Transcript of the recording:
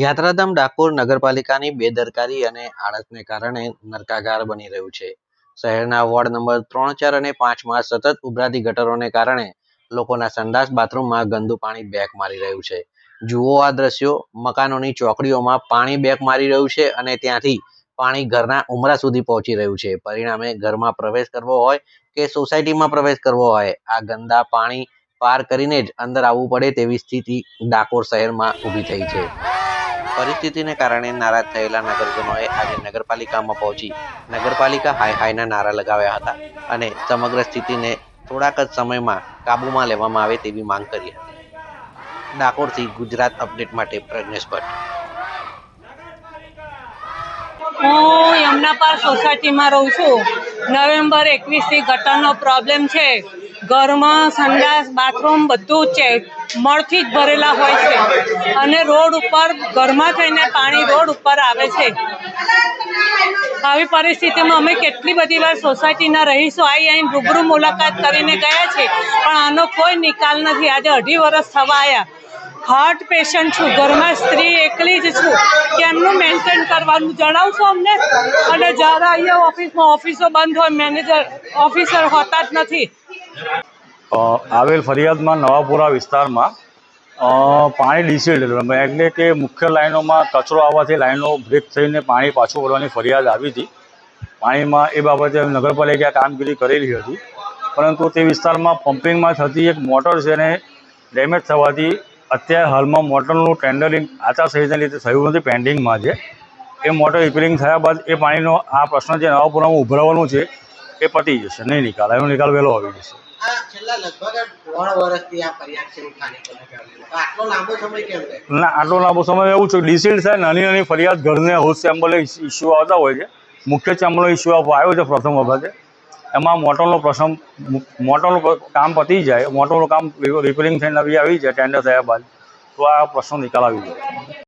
યાત્રાધામ ડાકોર નગરપાલિકાની બેદરકારી અને આળસને કારણે નરકાગાર બની રહ્યું છે. શહેરના વોર્ડ નંબર ત્રણ, ચાર અને પાંચમાં સતત ઉભરાતી ગટરોને કારણે લોકોના સંડાસ બાથરૂમમાં ગંદુ પાણી બેક મારી રહ્યું છે. જુઓ આ દ્રશ્યો, મકાનોની ચોકડીઓમાં પાણી બેક મારી રહ્યું છે અને ત્યાંથી પાણી ઘરના ઉમરા સુધી પહોંચી રહ્યું છે. પરિણામે ઘરમાં પ્રવેશ કરવો હોય કે સોસાયટીમાં પ્રવેશ કરવો હોય, આ ગંદા પાણી પાર કરીને જ અંદર આવવું પડે તેવી સ્થિતિ ડાકોર શહેરમાં ઊભી થઈ છે. પરિસ્થિતિને કારણે નારાજ થયેલા નગરજનોએ આજે નગરપાલિકામાં પહોંચી નગરપાલિકા હાય હાયના નારા લગાવ્યા હતા અને સમગ્ર સ્થિતિને થોડાક જ સમયમાં કાબૂમાં લેવામાં આવે તેવી માંગ કરી હતી. ડાકોરથી ગુજરાત અપડેટ માટે પ્રજ્ઞેશ ભટ્ટ. હું યમનાપાર સોસાયટીમાં રહું છું. નવેમ્બર એકવીસથી ગટરનો પ્રોબ્લેમ છે. ઘરમાં સંડાસ, બાથરૂમ બધું જ છે. મળથી જ ભરેલા હોય છે. અને રોડ ઉપર ઘરમાં થઈને પાણી રોડ ઉપર આવે છે. આવી પરિસ્થિતિમાં અમે કેટલી બધી વાર સોસાયટીના રહીશો આવી અહીં રૂબરૂ મુલાકાત કરીને ગયા છે. પણ આનો કોઈ નિકાલ નથી. આજે અઢી વર્ષ થવા આવ્યા હાર્ટ પેશન્ટ છું. ઘરમાં સ્ત્રી એકલી જ છું. કેમનું મેન્ટેન કરવાનું જણાવશો અમને? અને જ્યારે અહીંયા ઓફિસમાં ઓફિસો બંધ હોય મેનેજર ઓફિસર હોતા જ નથી. આવેલ ફરિયાદમાં નવાપુરા વિસ્તારમાં પાણી ડિસિલ્ડ એટલે કે મુખ્ય લાઈનોમાં કચરો આવવાથી લાઈનો બ્રેક થઈને પાણી પાછું વળવાની ફરિયાદ આવી હતી. પાણીમાં એ બાબતે નગરપાલિકા કામગીરી કરેલી હતી. પરંતુ તે વિસ્તારમાં પમ્પિંગમાં થતી એક મોટર છે એને ડેમેજ થવાથી અત્યારે હાલમાં મોટરનું ટેન્ડરિંગ આચારસંહિતાના લીધે થયું નથી, પેન્ડિંગમાં છે. એ મોટર રિપેરિંગ થયા બાદ એ પાણીનો આ પ્રશ્ન જે નવાપુરામાં ઉભરાવાનો છે, એ પતી જશે. નહીં નિકાલ, એનો નિકાલ વહેલો આવી જશે. આ આટલો ના, આટલો સમય એવું છે, ડિસિલ્ડ થાય નાની નાની ફરિયાદ ઘરને હાઉસ ચેમ્બરને ઇસ્યુ આવતા હોય છે. મુખ્ય ચેમ્બરનો ઇસ્યુ આવ્યો છે પ્રથમ વખતે. એમાં મોટરનો પ્રથમ, મોટરનું કામ પતી જાય, મોટરનું કામ રિપેરિંગ થઈને નવી આવી જાય, ટેન્ડર થયા બાદ. તો આ પ્રશ્નો નિકાલ આવી જાય